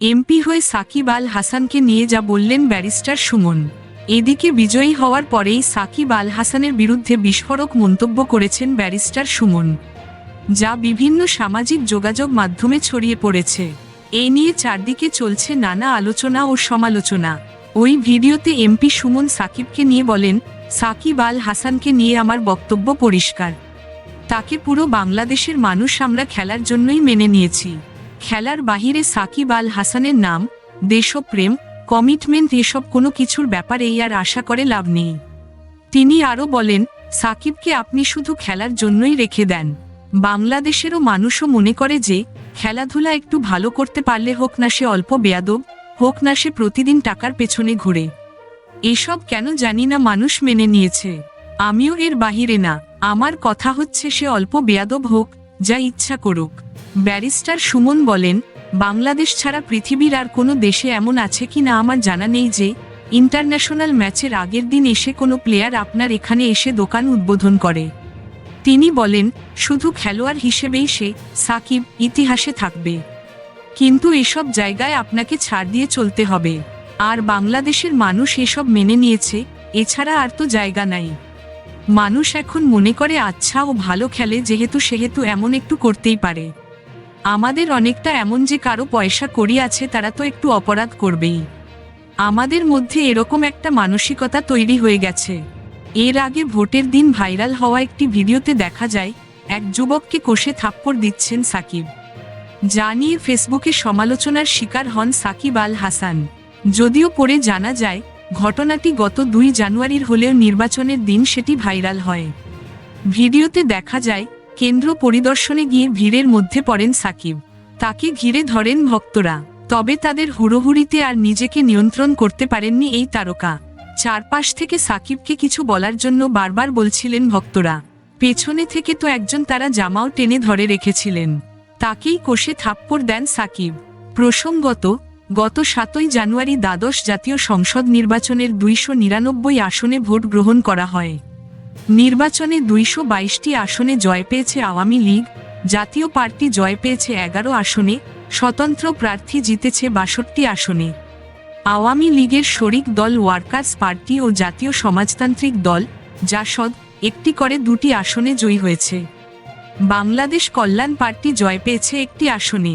MP হয়ে সাকিব আল হাসানকে নিয়ে যা বললেন ব্যারিস্টার সুমন। এদিকে বিজয়ী হওয়ার পরেই সাকিব আল হাসানের বিরুদ্ধে বিস্ফোরক মন্তব্য করেছেন ব্যারিস্টার সুমন, যা বিভিন্ন সামাজিক যোগাযোগ মাধ্যমে ছড়িয়ে পড়েছে। এ নিয়ে চারদিকে চলছে নানা আলোচনা ও সমালোচনা। ওই ভিডিওতে এমপি সুমন সাকিবকে নিয়ে বলেন, সাকিব আল হাসানকে নিয়ে আমার বক্তব্য পরিষ্কার। তাকে পুরো বাংলাদেশের মানুষ আমরা খেলার জন্যই মেনে নিয়েছি। খেলার বাহিরে সাকিব আল হাসানের নাম, দেশপ্রেম কমিটমেন্ট এসব কোনো কিছুর ব্যাপারেই আর আশা করে লাভ নেই। তিনি আরও বলেন, সাকিবকে আপনি শুধু খেলার জন্যই রেখে দেন। বাংলাদেশেরও মানুষও মনে করে যে, খেলাধুলা একটু ভালো করতে পারলে হোক না সে অল্প বেয়াদব, হোক না সে প্রতিদিন টাকার পেছনে ঘুরে। এসব কেন জানি না মানুষ মেনে নিয়েছে। আমিও এর বাহিরে না, আমার কথা হচ্ছে সে অল্প বেয়াদব হোক যা ইচ্ছা করুক। ব্যারিস্টার সুমন বলেন, বাংলাদেশ ছাড়া পৃথিবীর আর কোনো দেশে এমন আছে কি না আমার জানা নেই যে, ইন্টারন্যাশনাল ম্যাচের আগের দিন এসে কোনো প্লেয়ার আপনার এখানে এসে দোকান উদ্বোধন করে। তিনি বলেন, শুধু খেলোয়াড় হিসেবেই সে সাকিব ইতিহাসে থাকবে। কিন্তু এসব জায়গায় আপনাকে ছাড় দিয়ে চলতে হবে। আর বাংলাদেশের মানুষ এসব মেনে নিয়েছে, এছাড়া আর তো জায়গা নাই। মানুষ এখন মনে করে আচ্ছা ও ভালো খেলে, যেহেতু, সেহেতু এমন একটু করতেই পারে। আমাদের অনেকটা এমন যে কারও পয়সা করি আছে, তারা তো একটু অপরাধ করবেই। আমাদের মধ্যে এরকম একটা মানসিকতা তৈরি হয়ে গেছে। এর আগে ভোটের দিন ভাইরাল হওয়া একটি ভিডিওতে দেখা যায়, এক যুবককে কষে থাপ্পড় দিচ্ছেন সাকিব। যা নিয়ে ফেসবুকে সমালোচনার শিকার হন সাকিব আল হাসান। যদিও পরে জানা যায় ঘটনাটি গত দুই জানুয়ারির হলেও নির্বাচনের দিন সেটি ভাইরাল হয়। ভিডিওতে দেখা যায়, কেন্দ্র পরিদর্শনে গিয়ে ভিড়ের মধ্যে পড়েন সাকিব। তাকে ঘিরে ধরেন ভক্তরা। তবে তাদের হুড়োহুড়িতে আর নিজেকে নিয়ন্ত্রণ করতে পারেননি এই তারকা। চারপাশ থেকে সাকিবকে কিছু বলার জন্য বারবার বলছিলেন ভক্তরা। পেছনে থেকে তো একজন তারা জামাও টেনে ধরে রেখেছিলেন। তাকেই কষে থাপ্পড় দেন সাকিব। প্রসঙ্গত গত সাতই জানুয়ারি দ্বাদশ জাতীয় সংসদ নির্বাচনের দুইশো নিরানব্বই আসনে ভোট গ্রহণ করা হয়। নির্বাচনে দুইশো বাইশটি আসনে জয় পেয়েছে আওয়ামী লীগ, জাতীয় পার্টি জয় পেয়েছে এগারো আসনে, স্বতন্ত্র প্রার্থী জিতেছে বাষট্টি আসনে। আওয়ামী লীগের শরিক দল ওয়ার্কার্স পার্টি ও জাতীয় সমাজতান্ত্রিক দল, জাসদ, একটি করে দুটি আসনে জয়ী হয়েছে। বাংলাদেশ কল্যাণ পার্টি জয় পেয়েছে একটি আসনে।